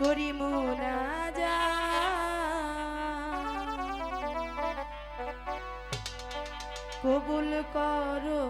করি মুনা কবুল করো।